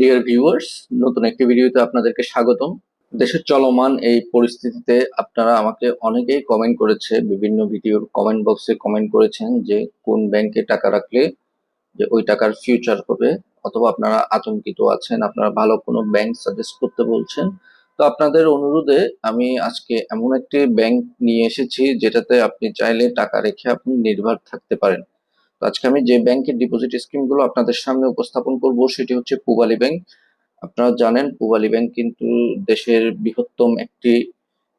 Dear viewers নতুন একটি ভিডিওতে আপনাদেরকে স্বাগতম। দেশের চলমান এই পরিস্থিতিতে আপনারা আমাকে অনেকেই কমেন্ট করেছে, বিভিন্ন ভিডিওর কমেন্ট বক্সে কমেন্ট করেছেন যে কোন ব্যাংকে টাকা রাখলে যে ওই টাকার ফিউচার হবে অথবা আপনারা আতঙ্কিত আছেন, আপনারা ভালো কোনো ব্যাংক সাজেস্ট করতে বলছেন। তো আপনাদের অনুরোধে আমি আজকে এমন একটি ব্যাংক নিয়ে এসেছি যেটাতে আপনি চাইলে টাকা রেখে আপনি নির্ভর থাকতে পারেন। আজকে আমি যে ব্যাংকের ডিপোজিট স্কিমগুলো আপনাদের সামনে উপস্থাপন করব, সেটি হচ্ছে পূবালী ব্যাংক। আপনারা জানেন, পূবালী ব্যাংক কিন্তু দেশের বৃহত্তম একটি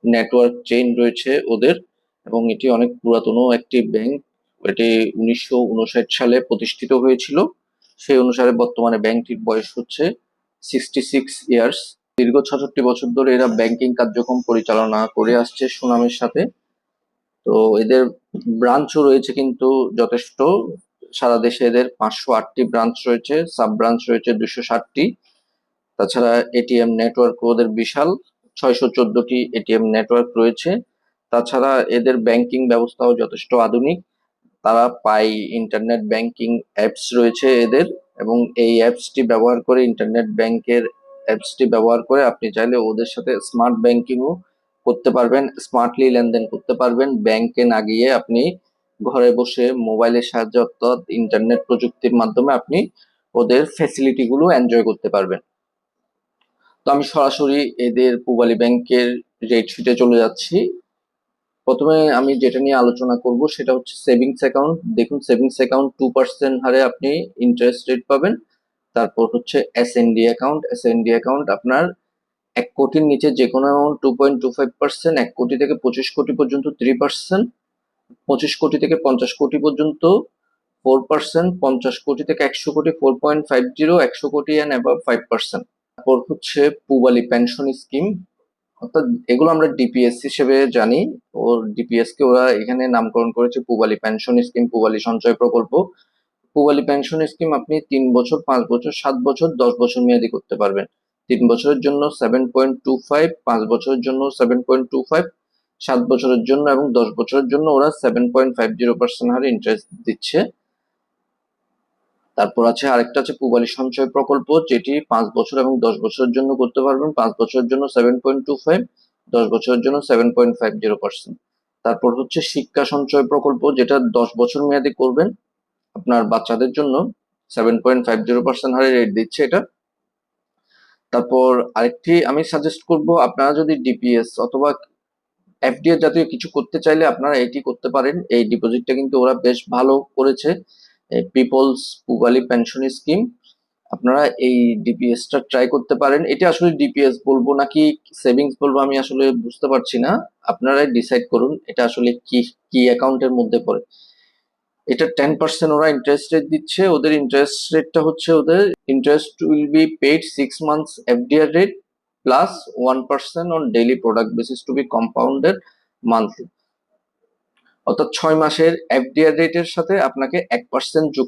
নেটওয়ার্ক চেইন রয়েছে ওদের, এবং এটি অনেক পুরাতন একটি ব্যাংক। এটি উনিশশো উনষাট সালে প্রতিষ্ঠিত হয়েছিল। সেই অনুসারে বর্তমানে ব্যাংকটির বয়স হচ্ছে সিক্সটি সিক্স ইয়ার্স দীর্ঘ ছষট্টি বছর ধরে এরা ব্যাংকিং কার্যক্রম পরিচালনা করে আসছে সুনামের সাথে। তো এদের ব্রাঞ্চও রয়েছে কিন্তু যথেষ্ট। সারা দেশে এদের পাঁচশো আটটি ব্রাঞ্চ রয়েছে সাব ব্রাঞ্চ রয়েছে দুশো ষাটটি। তাছাড়া এটিএম নেটওয়ার্ক ওদের বিশাল, ছয়শো চোদ্দটি এটিএম নেটওয়ার্ক রয়েছে। তাছাড়া এদের ব্যাংকিং ব্যবস্থাও যথেষ্ট আধুনিক। তারা পাই ইন্টারনেট ব্যাংকিং অ্যাপস রয়েছে এদের এবং এই অ্যাপসটি ব্যবহার করে ইন্টারনেট ব্যাংকের অ্যাপসটি ব্যবহার করে আপনি চাইলে ওদের সাথে স্মার্ট ব্যাংকিংও করতে পারবেন স্মার্টলি লেনদেন করতে পারবেন। ব্যাংকে না গিয়ে আপনি ঘরে বসে মোবাইলের সাহায্যে অর্থাৎ ইন্টারনেট প্রযুক্তির মাধ্যমে আপনি ওদের ফ্যাসিলিটিগুলো এনজয় করতে পারবেন। তো আমি সরাসরি এদের পূবালী ব্যাংকের রেট শিটে চলে যাচ্ছি। প্রথমে আমি যেটা নিয়ে আলোচনা করব সেটা হচ্ছে সেভিংস অ্যাকাউন্ট দেখুন সেভিংস অ্যাকাউন্ট টু পার্সেন্ট হারে আপনি ইন্টারেস্ট রেট পাবেন। তারপর হচ্ছে S N D account S N D account আপনার এক কোটির নিচে যে কোনো amount two point two five percent এক কোটি থেকে পঁচিশ কোটি পর্যন্ত থ্রি পার্সেন্ট পঁচিশ কোটি থেকে পঞ্চাশ কোটি পর্যন্ত ফোর পার্সেন্ট পঞ্চাশ কোটি থেকে একশো কোটি ফোর পয়েন্ট ফাইভ জিরো একশো কোটি অ্যান্ড অ্যাবাভ ফাইভ পার্সেন্ট তারপর হচ্ছে পুবালি পেনশন স্কিম অর্থাৎ এগুলো আমরা ডিপিএস হিসেবে জানি। ওর ডিপিএস কে ওরা এখানে নামকরণ করেছে পুবালি পেনশন স্কিম পুবালি সঞ্চয় প্রকল্প। পুবালি পেনশন স্কিম আপনি তিন বছর, পাঁচ বছর, সাত বছর, দশ বছর মেয়াদি করতে পারবেন। তিন বছরের জন্য সেভেন পয়েন্ট টু ফাইভ পাঁচ বছরের জন্য সেভেন পয়েন্ট টু ফাইভ সাত বছরের জন্য এবং দশ বছরের জন্য ওরা seven point five zero percent হারে ইন্টারেস্ট দিচ্ছে। তারপর আছে আরেকটা আছে পুবালি সঞ্চয় প্রকল্প, যেটি পাঁচ বছর এবং দশ বছরের জন্য করতে পারবেন। পাঁচ বছরের জন্য সেভেন পয়েন্ট টু ফাইভ দশ বছরের জন্য seven point five zero percent তারপর হচ্ছে শিক্ষা সঞ্চয় প্রকল্প, যেটা দশ বছর মেয়াদি করবেন। আপনার বাচ্চাদের জন্য seven point five zero percent হারে রেট দিচ্ছে এটা। তারপর আরেকটি আমি সাজেস্ট করব, আপনারা যদি ডিপিএস অথবা এফডিএ জাতীয় কিছু করতে চাইলে আপনারা এটি করতে পারেন। এই ডিপোজিটটা কিন্তু ওরা বেশ ভালো করেছে। পিপলস পুবালি পেনশন স্কিম, আপনারা এই ডিপিএসটা ট্রাই করতে পারেন। এটা আসলে ডিপিএস বলব নাকি সেভিংস বলব আমি আসলে বুঝতে পারছি না। আপনারাই ডিসাইড করুন, এটা আসলে কি কি অ্যাকাউন্টের মধ্যে পড়ে। এটা টেন পার্সেন্ট ওরা ইন্টারেস্ট রেট দিচ্ছে। ওদের ইন্টারেস্ট রেটটা হচ্ছে ওদের interest will be paid six months FDR rate plus one percent on daily product basis to be compounded monthly অর্থাৎ ছয় মাসের এফডিআর রেটের সাথে আপনাকে এক পার্সেন্ট যোগ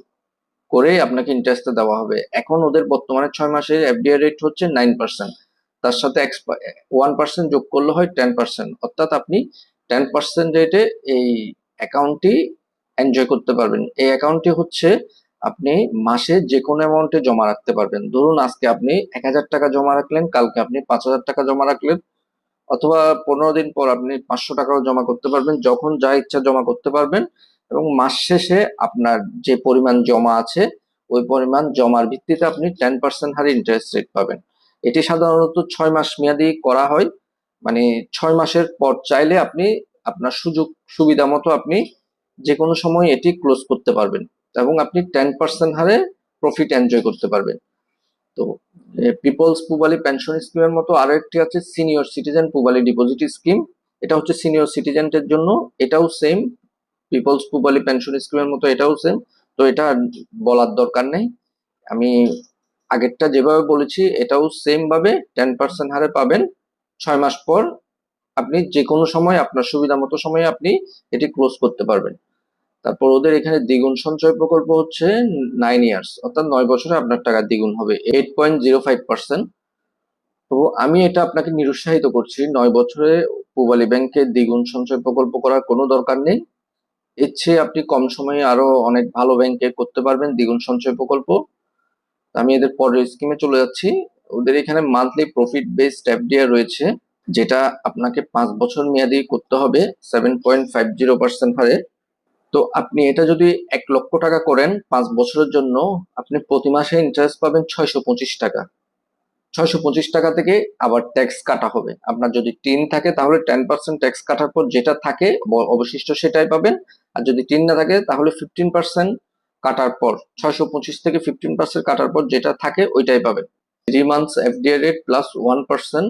করে আপনাকে ইন্টারেস্টটা দেওয়া হবে। এখন ওদের বর্তমানে ছয় মাসের এফডিআর রেট হচ্ছে নাইন পার্সেন্ট তার সাথে ওয়ান পার্সেন্ট যোগ করলে হয় টেন পার্সেন্ট অর্থাৎ আপনি টেন পার্সেন্ট রেটে এই অ্যাকাউন্টটি এনজয় করতে পারবেন। এই অ্যাকাউন্টটি হচ্ছে আপনি মাসে যে কোনো অ্যামাউন্টে জমা রাখতে পারবেন। ধরুন আজকে আপনি এক হাজার টাকা জমা রাখলেন, কালকে আপনি পাঁচ হাজার টাকা জমা রাখলেন, অথবা পনেরো দিন পর আপনি পাঁচশো টাকাও জমা করতে পারবেন, যখন যা ইচ্ছা জমা করতে পারবেন এবং মাস শেষে আপনার যে পরিমাণ জমা আছে, ওই পরিমাণ জমার ভিত্তিতে আপনি টেন পার্সেন্ট হারে ইন্টারেস্ট রেট পাবেন। এটি সাধারণত ছয় মাস মেয়াদি করা হয়। মানে ছয় মাসের পর চাইলে আপনি আপনার সুযোগ সুবিধা মতো আপনি যে কোনো সময় এটি ক্লোজ করতে পারবেন এবং আপনি টেন পার্সেন্ট হারে প্রফিট এনজয় করতে পারবেন। তো পিপলস পুবালি পেনশন স্কিমের মতো আরও একটি আছে senior citizen Pubali deposit scheme এটা হচ্ছে সিনিয়র সিটিজেনদের জন্য, এটাও সেম পিপলস পুবালি পেনশন স্কিমের মতো এটাও সেম তো এটা বলার দরকার নেই। আমি আগেরটা যেভাবে বলেছি, এটাও সেম ভাবে টেন পার্সেন্ট হারে পাবেন। ছয় মাস পর আপনি যে কোনো সময়, আপনার সুবিধা মতো সময়ে আপনি এটি ক্লোজ করতে পারবেন। তারপর ওদের এখানে দ্বিগুণ সঞ্চয় প্রকল্প হচ্ছে নাইন ইয়ার্স অর্থাৎ নয় বছরে আপনার টাকা দ্বিগুণ হবে eight point zero five percent তো আমি এটা আপনাকে নিরুৎসাহিত করছি, নয় বছরে পূবালী ব্যাংকে দ্বিগুণ সঞ্চয় প্রকল্প করার কোনো দরকার নেই। এর চেয়ে আপনি কম সময়ে আরও অনেক ভালো ব্যাংকে করতে পারবেন দ্বিগুণ সঞ্চয় প্রকল্প। আমি এদের পরের স্কিমে চলে যাচ্ছি। ওদের এখানে মান্থলি প্রফিট বেসড এফডিআর রয়েছে, যেটা আপনাকে পাঁচ বছর মেয়াদি করতে হবে seven point five zero percent হারে। তো আপনি এটা যদি এক লক্ষ টাকা করেন পাঁচ বছরের জন্য, আপনি প্রতি মাসে ইন্টারেস্ট পাবেন ছয়শো পঁচিশ টাকা। ছয়শো পঁচিশ টাকা থেকে আবার ট্যাক্স কাটা হবে। আপনার যদি টিন থাকে, তাহলে টেন পার্সেন্ট ট্যাক্স কাটার পর যেটা থাকে অবশিষ্ট সেটাই পাবেন। আর যদি টিন না থাকে, তাহলে ফিফটিন পার্সেন্ট কাটার পর, ছয়শো পঁচিশ থেকে ফিফটিন পার্সেন্ট কাটার পর যেটা থাকে, ওইটাই পাবেন। Three months FDI rate plus one percent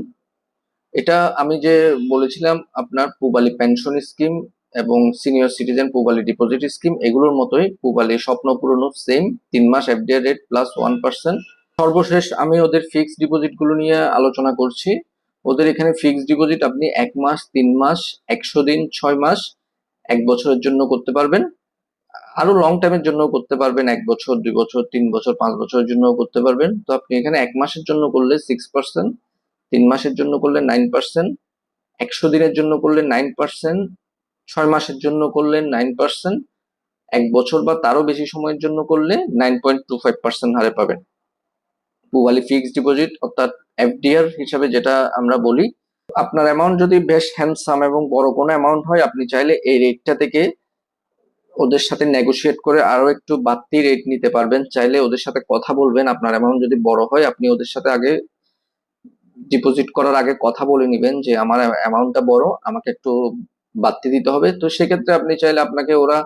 এটা আমি যে বলেছিলাম, আপনার পুবালি পেনশন স্কিম এবং senior citizen Pubali deposit scheme এগুলোর মতোই পুবালি স্বপ্ন পূরণও সেম তিন মাস FDI rate plus one percent সর্বশেষ আমি ওদের ফিক্সড ডিপোজিটগুলো নিয়ে আলোচনা করছি। ওদের এখানে ফিক্সড ডিপোজিট আপনি এক মাস, তিন মাস, একশো দিন, ছয় মাস, এক বছরের জন্য করতে পারবেন। আরও লং টাইমের জন্য করতে পারবেন, এক বছর, দুই বছর, তিন বছর, পাঁচ বছরের জন্য করতে পারবেন। তো আপনি এখানে এক মাসের জন্য করলে সিক্স পার্সেন্ট তিন মাসের জন্য করলে নাইন পার্সেন্ট একশো দিনের জন্য করলে নাইন পার্সেন্ট ছয় মাসের জন্য করলে নাইন পার্সেন্ট এক বছর বা তারও বেশি সময়ের জন্য করলে nine point two five percent হারে পাবেন। পুয়ালি ফিক্সড ডিপোজিট অর্থাৎ এফডিআর হিসাবে যেটা আমরা বলি, আপনার অ্যামাউন্ট যদি বেশ হ্যান্ডসাম এবং বড় কোনো অ্যামাউন্ট হয়, আপনি চাইলে এই রেটটা থেকে ওদের সাথে নেগোশিয়েট করে আরও একটু বাড়তি রেট নিতে পারবেন। চাইলে ওদের সাথে কথা বলবেন, আপনার অ্যামাউন্ট যদি বড় হয়, আপনি ওদের সাথে আগে ডিপোজিট করার আগে কথা বলে নিবেন যে, আমার অ্যামাউন্টটা বড়, আমাকে একটু বাড়তি দিতে হবে। তো সেক্ষেত্রে আপনি চাইলে আপনাকে ওরা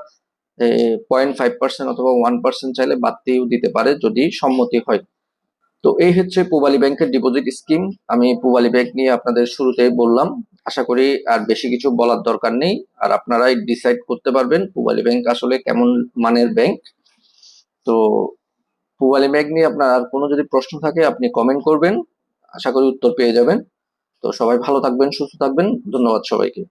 পয়েন্ট ফাইভ পার্সেন্ট অথবা ওয়ান পার্সেন্ট চাইলে বাড়তিও দিতে পারে যদি সম্মতি হয়। তো এই হচ্ছে পুবালি ব্যাংকের ডিপোজিট স্কিম আমি পুবালি ব্যাংক নিয়ে আপনাদের শুরুতেই বললাম। আশা করি আর বেশি কিছু বলার দরকার নেই। আর আপনারাই ডিসাইড করতে পারবেন পুবালি ব্যাংক আসলে কেমন মানের ব্যাংক। তো পুবালি ব্যাংক নিয়ে আপনার আর কোনো যদি প্রশ্ন থাকে আপনি কমেন্ট করবেন। আশা করি উত্তর পেয়ে যাবেন। তো সবাই ভালো থাকবেন, সুস্থ থাকবেন। ধন্যবাদ সবাইকে।